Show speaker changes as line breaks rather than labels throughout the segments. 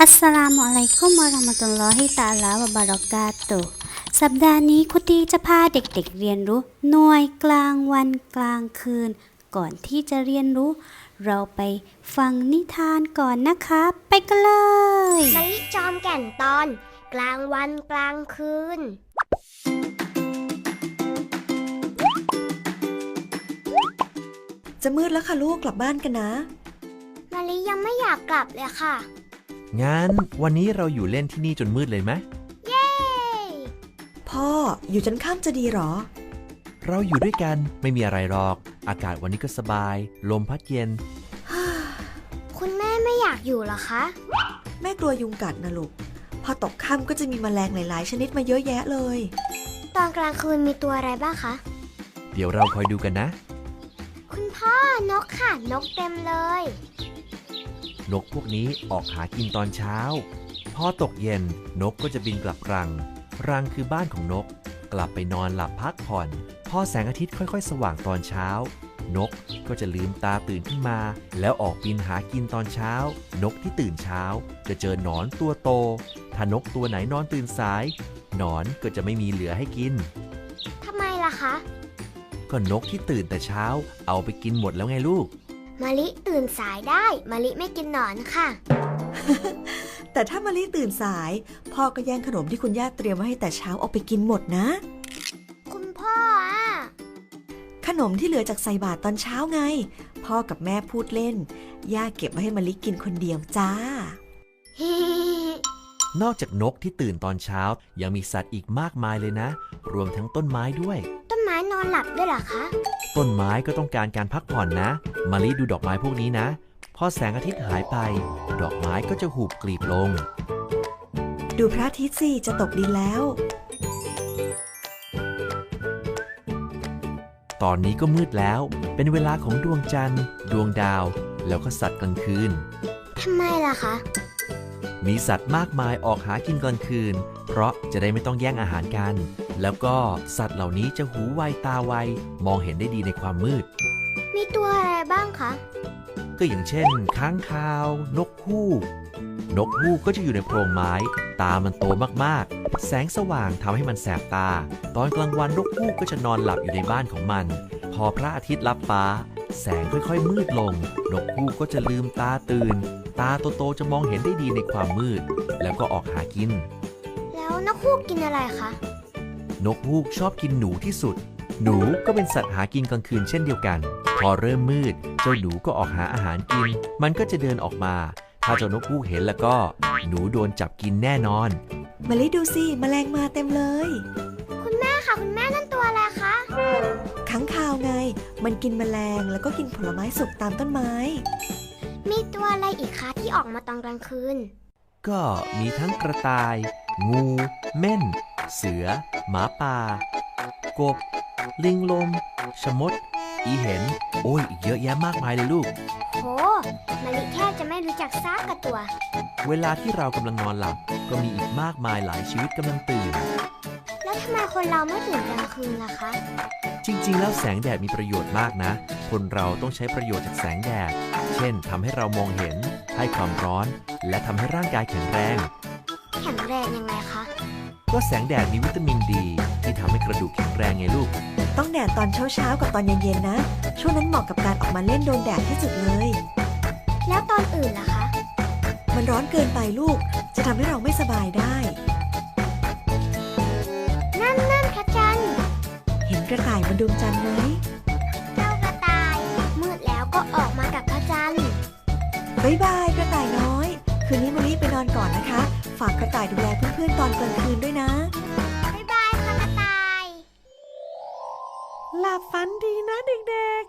อัสสลามุอะลัยกุมวะเราะมะตุลลอฮิตะอาลาวะบารอกาตุฮ์สัปดาห์นี้คุตีจะพาเด็กๆเรียนรู้ หน่วยกลางวันกลางคืน ก่อนที่จะเรียนรู้ เราไปฟังนิทานก่อนนะคะ ไปกันเลย
มะลิจอมแก่นตอน กลางวันกลางคืน
จะมืดแล้วค่ะลูกกลับบ้านกันนะ
มะลิยังไม่อยากกลับเลยค่ะ
งั้นวันนี้เราอยู่เล่นที่นี่จนมืดเลยไหม
เย้
พ่ออยู่จนค่ำจะดีหรอ
เราอยู่ด้วยกันไม่มีอะไรหรอก อากาศวันนี้ก็สบาย ลมพัดเย็น
คุณแม่ไม่อยากอยู่เหรอคะ
แม่กลัวยุงกัดนะลูก พอตกค่ำก็จะมีแมลงหลาย ๆ ชนิดมาเยอะแยะเลย
ตอนกลางคืนมีตัวอะไรบ้างคะ
เดี๋ยวเราคอยดูกันนะ
คุณพ่อนกค่ะนกเต็มเลย
นกพวกนี้ออกหากินตอนเช้า พอตกเย็นนกก็จะบินกลับรัง รังคือบ้านของนก กลับไปนอนหลับพักผ่อน พอแสงอาทิตย์ค่อย ๆ สว่างตอนเช้า นกก็จะลืมตาตื่นขึ้นมา แล้วออกบินหากินตอนเช้า นกที่ตื่นเช้า จะเจอหนอนตัวโต ถ้านกตัวไหนนอนตื่นสาย หนอนก็จะไม่มีเหลือให้กิน
ทำไมล่ะคะ
ก็นกที่ตื่นแต่เช้า เอาไปกินหมดแล้วไงลูก
มะลิตื่นสายได้มะลิไม่กินหนอนค่ะ
แต่ถ้ามะลิตื่นสาย พ่อก็แย่งขนมที่คุณย่าเตรียมไว้ให้แต่เช้าเอาไปกินหมดนะ
คุณพ่ออะ
ขนมที่เหลือจากใส่บาตรตอนเช้าไง พ่อกับแม่พูดเล่น ย่าเก็บไว้ให้มะลิกินคนเดียวจ้า
นอกจากนกที่ตื่นตอนเช้า ยังมีสัตว์อีกมากมายเลยนะ รวมทั้งต้นไม้ด้วย
ต้นไม้นอนหลับด้วยเหรอคะ
ต้นไม้ก็ต้องการการพักผ่อนนะมาลิดูดอกไม้พวกนี้นะ พอแสงอาทิตย์หายไป ดอกไม้ก็จะหูบกลีบลง
ดูพระอาทิตย์สิจะตกดินแล้ว
ตอนนี้ก็มืดแล้ว เป็นเวลาของดวงจันทร์ ดวงดาว แล้วก็สัตว์กลางคืน
ทำไมล่ะคะ
มีสัตว์มากมายออกหากินกลางคืน เพราะจะได้ไม่ต้องแย่งอาหารกัน แล้วก็สัตว์เหล่านี้จะหูไวตาไว มองเห็นได้ดีในความมืด
มีตัวอะไรบ้างคะ
ก็อย่างเช่น ค้างคาว นกฮูก นกฮูกก็จะอยู่ในโพรงไม้ ตามันโตมากๆ แสงสว่างทำให้มันแสบตา ตอนกลางวันนกฮูกก็จะนอนหลับอยู่ในบ้านของมัน พอพระอาทิตย์ลับฟ้า แสงค่อยๆ มืดลง นกฮูกก็จะลืมตาตื่น ตาโตๆจะมองเห็นได้ดีในความมืด แล้วก็ออกหากิน
แล้วนกฮูกกินอะไรคะ
นกฮูกชอบกินหนูที่สุด หนูก็เป็นสัตว์หากินกลางคืนเช่นเดียวกัน พอเริ่มมืด เจ้าหนูก็ออกหาอาหารกิน มันก็จะเดินออกมา ถ้าเจ้านกฮูกเห็นแล้วก็ หนูโดนจับกินแน่นอน
มะลิดูสิแมลงมาเต็มเลย
คุณแม่ค่ะ คุณแม่นั่นตัวอะไรคะ
ค้างคาวไง มันกินแมลงแล้วก็กินผลไม้สุกตามต้นไม้
มีตัวอะไรอีกคะที่ออกมาตอนกลางคืน
ก็มีทั้งกระต่าย งู เม่น เสือ หมาป่า กบ ลิงลมชะมด อีเห็น โอ้ย อีกเยอะแยะมากมายเลยลูก
โหมะลิแทบจะไม่รู้จักซากกับตัว
เวลาที่เรากำลังนอนหลับ ก็มีอีกมากมายหลายชีวิตกำลังตื่น
แล้วทำไมคนเราไม่ตื่นกลางคืนล่ะคะ
จริง ๆ แล้วแสงแดดมีประโยชน์มากนะ คนเราต้องใช้ประโยชน์จากแสงแดด เช่นทำให้เรามองเห็น ให้ความร้อน และทำให้ร่างกายแข็งแรง
แข็งแรงยังไงคะ
ก็แสงแดดมีวิตามินดี ที่ทำให้กระดูกแข็งแรงไงลูก
ต้องแดดตอนเช้าๆกับตอนเย็นๆนะ ช่วงนั้นเหมาะกับการออกมาเล่นโดนแดดที่สุดเลย
แล้วตอนอื่นล่ะคะ
มันร้อนเกินไปลูก จะทำให้เราไม่สบายได้
นั่นนั่นพระจันทร์
เห็นกระต่ายบนดวงจันทร์ไหม
เจ้ากระต่าย มืดแล้วก็ออกมากับพระจันทร์
บ๊ายบายกระต่ายน้อย คืนนี้มะลิไปนอนก่อนนะคะ ฝากกระต่ายดูแลเพื่อนๆตอนกลางคืนด้วยนะ
บ๊ายบายค่ะกระต่าย
หลับฝันดีนะเด็ก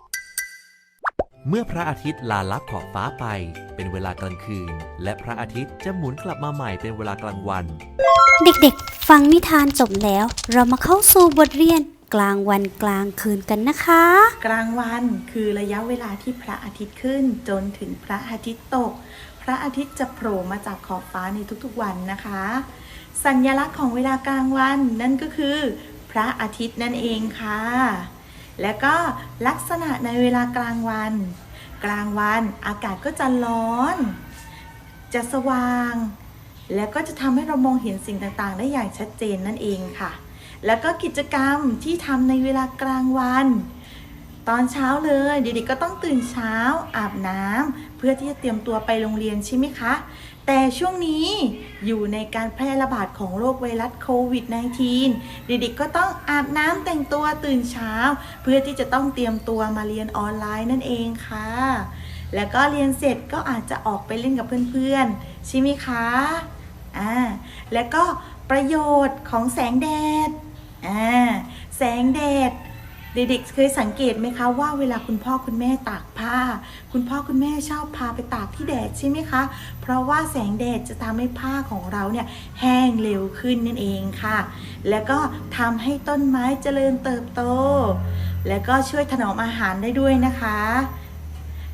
เมื่อพระอาทิตย์ลาลับขอบฟ้าไป เป็นเวลากลางคืน และพระอาทิตย์จะหมุนกลับมาใหม่เป็นเวลากลางวัน
เด็กๆ ฟังนิทานจบแล้ว เรามาเข้าสู่บทเรียนกลางวันกลางคืนกันนะคะ
กลางวันคือระยะเวลาที่พระอาทิตย์ขึ้นจนถึงพระอาทิตย์ตกพ ระอาทิตย์จะโผล่มาจากขอบฟ้าในทุกๆวันนะคะ สัญลักษณ์ของเวลากลางวันนั่นก็คือ พระอาทิตย์นั่นเองค่ะ และก็ลักษณะในเวลากลางวัน กลางวันอากาศก็จะร้อน จะสว่าง แล้วก็จะทำให้เรามองเห็นสิ่งต่างๆ ได้อย่างชัดเจนนั่นเองค่ะ แล้วก็กิจกรรมที่ทำในเวลากลางวัน ตอนเช้าเลยเด็กๆก็ต้องตื่นเช้าอาบน้ำเพื่อที่จะเตรียมตัวไปโรงเรียนใช่ไหมคะ แต่ช่วงนี้อยู่ในการแพร่ระบาดของโรคไวรัสโควิด -19 เด็กๆก็ต้องอาบน้ำแต่งตัวตื่นเช้า เพื่อที่จะต้องเตรียมตัวมาเรียนออนไลน์นั่นเองค่ะ แล้วก็เรียนเสร็จก็อาจจะออกไปเล่นกับเพื่อนๆใช่ไหมคะอ่าแล้วก็ประโยชน์ของแสงแดดอ่าแสงแดด เด็กๆเคยสังเกตไหมคะว่าเวลาคุณพ่อคุณแม่ตากผ้า คุณพ่อคุณแม่ชอบพาไปตากที่แดดใช่ไหมคะ เพราะว่าแสงแดดจะทำให้ผ้าของเราเนี่ยแห้งเร็วขึ้นนั่นเองค่ะ แล้วก็ทำให้ต้นไม้เจริญเติบโต แล้วก็ช่วยถนอมอาหารได้ด้วยนะคะ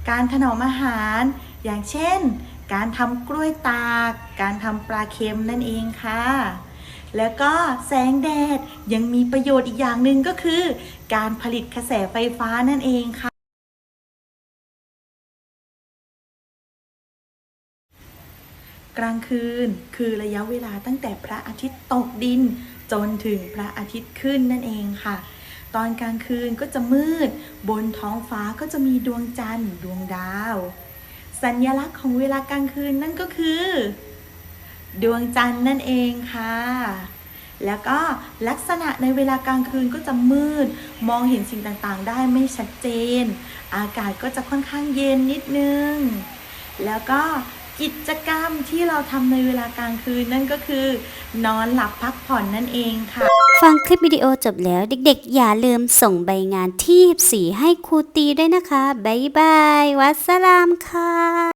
การถนอมอาหารอย่างเช่น การทำกล้วยตาก การทำปลาเค็มนั่นเองค่ะ แล้วก็แสงแดดยังมีประโยชน์อีกอย่างหนึ่งก็คือ การผลิตกระแสไฟฟ้านั่นเองค่ะกลางคืนคือระยะเวลาตั้งแต่พระอาทิตย์ตกดิน จนถึงพระอาทิตย์ขึ้นนั่นเองค่ะ ตอนกลางคืนก็จะมืด บนท้องฟ้าก็จะมีดวงจันทร์ดวงดาว สัญลักษณ์ของเวลากลางคืนนั่นก็คือ ดวงจันทร์นั่นเองค่ะ แล้วก็ลักษณะในเวลากลางคืนก็จะมืด มองเห็นสิ่งต่างๆ ได้ไม่ชัดเจน อากาศก็จะค่อนข้างเย็นนิดนึง แล้วก็กิจกรรมที่เราทำในเวลากลางคืนนั่นก็คือ นอนหลับพักผ่อนนั่นเองค่ะ
ฟังคลิปวิดีโอจบแล้วเด็กๆ อย่าลืมส่งใบงานที่สีให้ครูตีด้วยนะคะ บ๊ายบาย วัสสลามค่ะ